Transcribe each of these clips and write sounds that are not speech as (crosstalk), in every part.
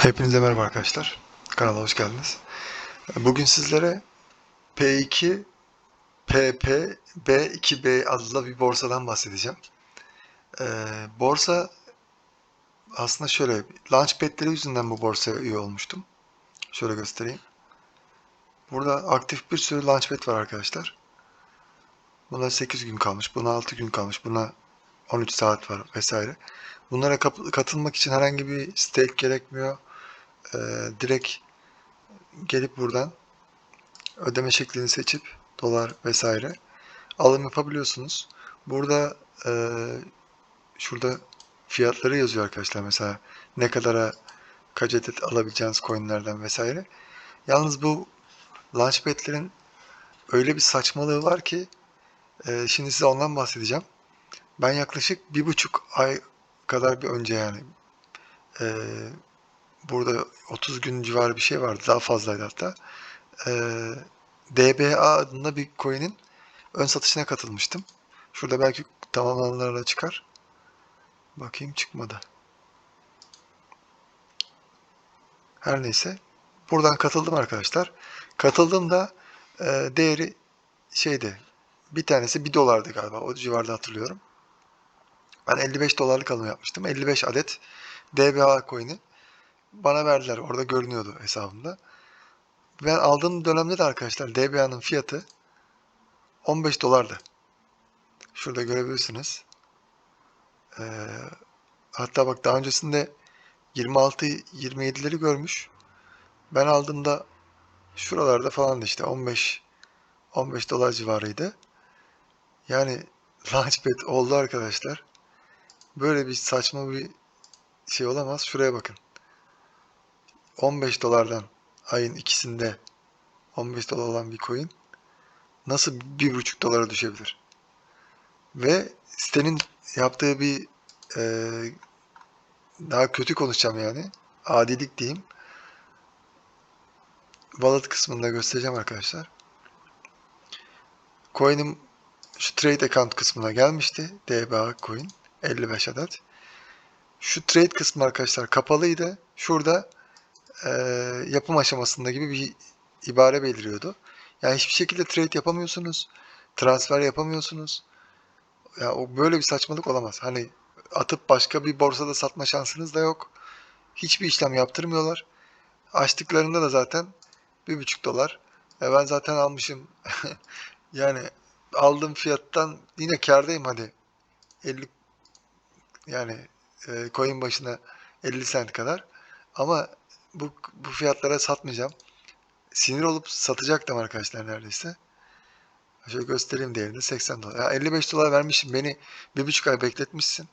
Hepinize merhaba arkadaşlar. Kanala hoş geldiniz. Bugün sizlere P2 PP B2B adlı bir borsadan bahsedeceğim. Ee, borsa aslında şöyle launchpad'leri yüzünden bu borsaya üye olmuştum. Şöyle göstereyim. Burada aktif bir sürü launchpad var arkadaşlar. Buna 8 gün kalmış, buna 6 gün kalmış, buna 13 saat var vesaire. Bunlara katılmak için herhangi bir stake gerekmiyor. Ee, direkt gelip buradan ödeme şeklini seçip dolar vesaire alım yapabiliyorsunuz. Burada e, şurada fiyatları yazıyor arkadaşlar. Mesela ne kadara kaç adet alabileceğiniz coinlerden vesaire. Yalnız bu launchpad'lerin öyle bir saçmalığı var ki e, şimdi size ondan bahsedeceğim. Ben yaklaşık bir buçuk ay kadar bir önce yani e, burada 30 gün civarı bir şey vardı. Daha fazlaydı hatta. E, DBA adında bir coin'in ön satışına katılmıştım. Şurada belki tamamlananlarla çıkar. Bakayım çıkmadı. Her neyse. Buradan katıldım arkadaşlar. Katıldığımda e, değeri şeydi. Bir tanesi 1 dolardı galiba. O civarda hatırlıyorum. Ben 55 dolarlık alım yapmıştım. 55 adet DBA coin'i bana verdiler. Orada görünüyordu hesabımda. Ben aldığım dönemde de arkadaşlar DBA'nın fiyatı 15 dolardı. Şurada görebilirsiniz. Ee, hatta bak daha öncesinde 26-27'leri görmüş. Ben aldığımda şuralarda falan işte 15 15 dolar civarıydı. Yani (laughs) Launchpad oldu arkadaşlar. Böyle bir saçma bir şey olamaz. Şuraya bakın. 15 dolardan ayın ikisinde 15 dolar olan bir coin nasıl 1,5 dolara düşebilir? Ve sitenin yaptığı bir e, daha kötü konuşacağım yani. Adilik diyeyim. Wallet kısmında göstereceğim arkadaşlar. Coin'im şu trade account kısmına gelmişti. DBA coin 55 adet. Şu trade kısmı arkadaşlar kapalıydı. Şurada e, yapım aşamasında gibi bir ibare beliriyordu. Yani hiçbir şekilde trade yapamıyorsunuz. Transfer yapamıyorsunuz. Ya o böyle bir saçmalık olamaz. Hani atıp başka bir borsada satma şansınız da yok. Hiçbir işlem yaptırmıyorlar. Açtıklarında da zaten bir buçuk dolar. E ben zaten almışım. (laughs) yani aldığım fiyattan yine kârdayım hadi. 50 yani e, coin başına 50 sent kadar. Ama bu, bu fiyatlara satmayacağım. Sinir olup satacaktım arkadaşlar neredeyse. Şöyle göstereyim değerini 80 dolar. Ya 55 dolar vermişim beni bir buçuk ay bekletmişsin.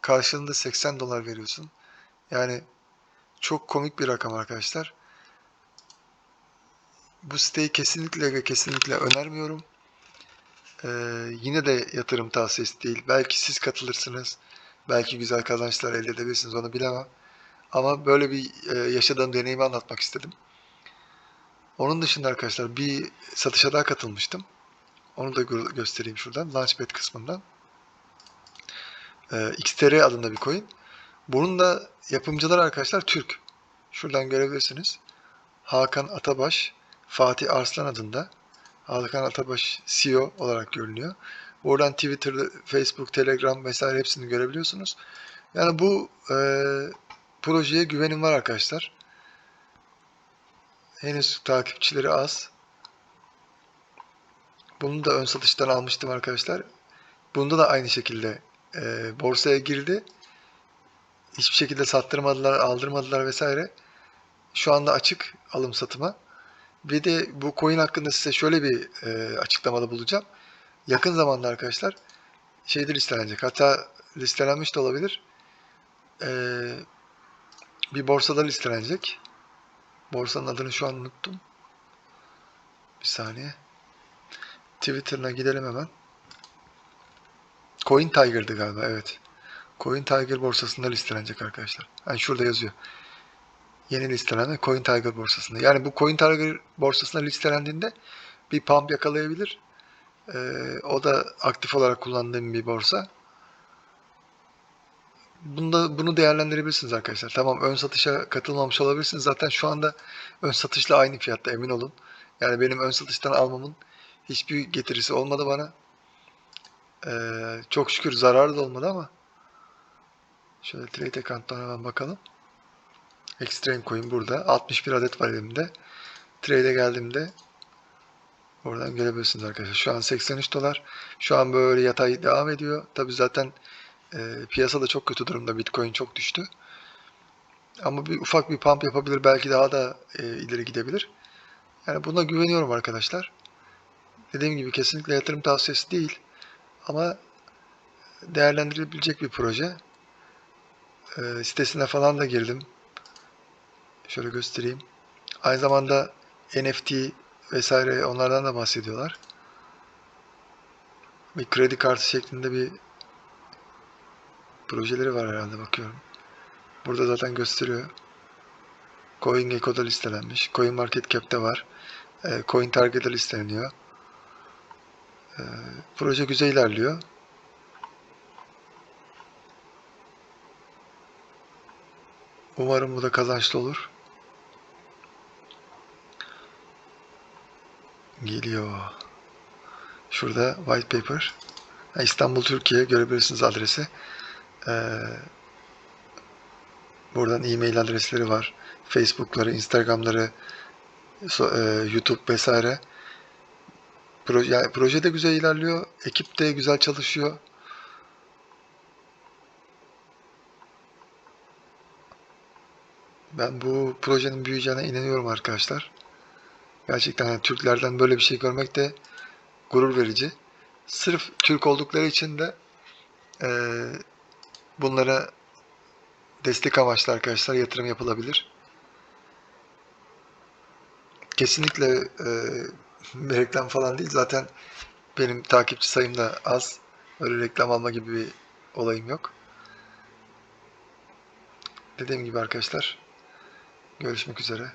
Karşılığında 80 dolar veriyorsun. Yani çok komik bir rakam arkadaşlar. Bu siteyi kesinlikle ve kesinlikle önermiyorum. Ee, yine de yatırım tavsiyesi değil. Belki siz katılırsınız. Belki güzel kazançlar elde edebilirsiniz onu bilemem. Ama böyle bir e, yaşadığım deneyimi anlatmak istedim. Onun dışında arkadaşlar bir satışa daha katılmıştım. Onu da gö- göstereyim şuradan. Launchpad kısmından. Ee, XTR adında bir coin. Bunun da yapımcılar arkadaşlar Türk. Şuradan görebilirsiniz. Hakan Atabaş, Fatih Arslan adında. Hakan Atabaş CEO olarak görünüyor. Buradan Twitter, Facebook, Telegram vesaire hepsini görebiliyorsunuz. Yani bu e, projeye güvenim var arkadaşlar. Henüz takipçileri az. Bunu da ön satıştan almıştım arkadaşlar. Bunda da aynı şekilde e, borsaya girdi. Hiçbir şekilde sattırmadılar, aldırmadılar vesaire. Şu anda açık alım satıma. Ve de bu coin hakkında size şöyle bir e, açıklamada bulacağım. Yakın zamanda arkadaşlar şeyde listelenecek. Hatta listelenmiş de olabilir. E, bir borsada listelenecek. Borsanın adını şu an unuttum. Bir saniye. Twitter'ına gidelim hemen. Coin Tiger'dı galiba evet. Coin Tiger borsasında listelenecek arkadaşlar. Yani şurada yazıyor. Yeni listelenen Coin Tiger borsasında. Yani bu Coin Tiger borsasında listelendiğinde bir pump yakalayabilir. Ee, o da aktif olarak kullandığım bir borsa. Bunda, bunu değerlendirebilirsiniz arkadaşlar. Tamam ön satışa katılmamış olabilirsiniz. Zaten şu anda ön satışla aynı fiyatta emin olun. Yani benim ön satıştan almamın hiçbir getirisi olmadı bana. Ee, çok şükür zararı da olmadı ama şöyle trade account'tan hemen bakalım. Extreme coin burada. 61 adet var elimde. Trade'e geldiğimde oradan görebilirsiniz arkadaşlar. Şu an 83 dolar. Şu an böyle yatay devam ediyor. Tabi zaten e, piyasa da çok kötü durumda. Bitcoin çok düştü. Ama bir ufak bir pump yapabilir. Belki daha da e, ileri gidebilir. Yani buna güveniyorum arkadaşlar. Dediğim gibi kesinlikle yatırım tavsiyesi değil. Ama değerlendirilebilecek bir proje. E, sitesine falan da girdim. Şöyle göstereyim. Aynı zamanda NFT vesaire onlardan da bahsediyorlar. Bir kredi kartı şeklinde bir projeleri var herhalde bakıyorum. Burada zaten gösteriyor. CoinGecko'da listelenmiş. CoinMarketCap'te var. E, CoinTarget'da listeleniyor. E, proje güzel ilerliyor. Umarım bu da kazançlı olur. Geliyor. Şurada white paper. İstanbul Türkiye görebilirsiniz adresi. Ee, buradan e-mail adresleri var. Facebook'ları, Instagram'ları, e, YouTube vesaire. Proje, yani proje de güzel ilerliyor. Ekip de güzel çalışıyor. Ben bu projenin büyüyeceğine inanıyorum arkadaşlar. Gerçekten yani Türklerden böyle bir şey görmek de gurur verici. Sırf Türk oldukları için de eee, bunlara destek amaçlı arkadaşlar yatırım yapılabilir. Kesinlikle bir reklam falan değil. Zaten benim takipçi sayım da az. Öyle reklam alma gibi bir olayım yok. Dediğim gibi arkadaşlar görüşmek üzere.